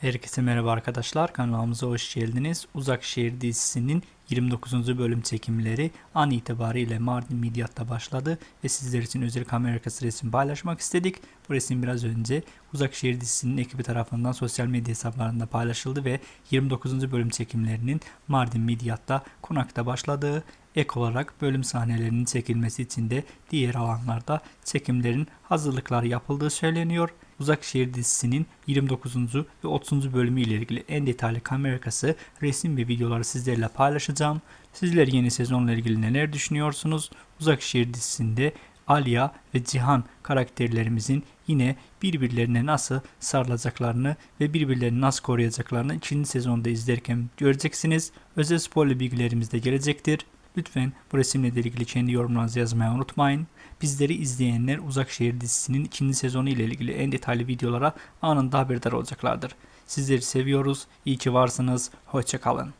Herkese merhaba arkadaşlar. Kanalımıza hoş geldiniz. Uzak Şehir dizisinin 29. bölüm çekimleri an itibariyle Mardin Midyat'ta başladı ve sizler için özel kamera arkası resim paylaşmak istedik. Bu resim biraz önce Uzak Şehir dizisinin ekibi tarafından sosyal medya hesaplarında paylaşıldı ve 29. bölüm çekimlerinin Mardin Midyat'ta konakta başladığı ek olarak bölüm sahnelerinin çekilmesi için de diğer alanlarda çekimlerin hazırlıkları yapıldığı söyleniyor. Uzak Şehir dizisinin 29. ve 30. bölümü ile ilgili en detaylı kamera arkası resim ve videoları sizlerle paylaşacağım. Sizler yeni sezonla ilgili neler düşünüyorsunuz? Uzak Şehir dizisinde Alya ve Cihan karakterlerimizin yine birbirlerine nasıl sarılacaklarını ve birbirlerini nasıl koruyacaklarını ikinci sezonda izlerken göreceksiniz. Özel spoiler bilgilerimiz de gelecektir. Lütfen bu resimle ilgili kendi yorumlarınızı yazmayı unutmayın. Bizleri izleyenler Uzak Şehir dizisinin ikinci sezonu ile ilgili en detaylı videolara anında haberdar olacaklardır. Sizleri seviyoruz. İyi ki varsınız. Hoşçakalın.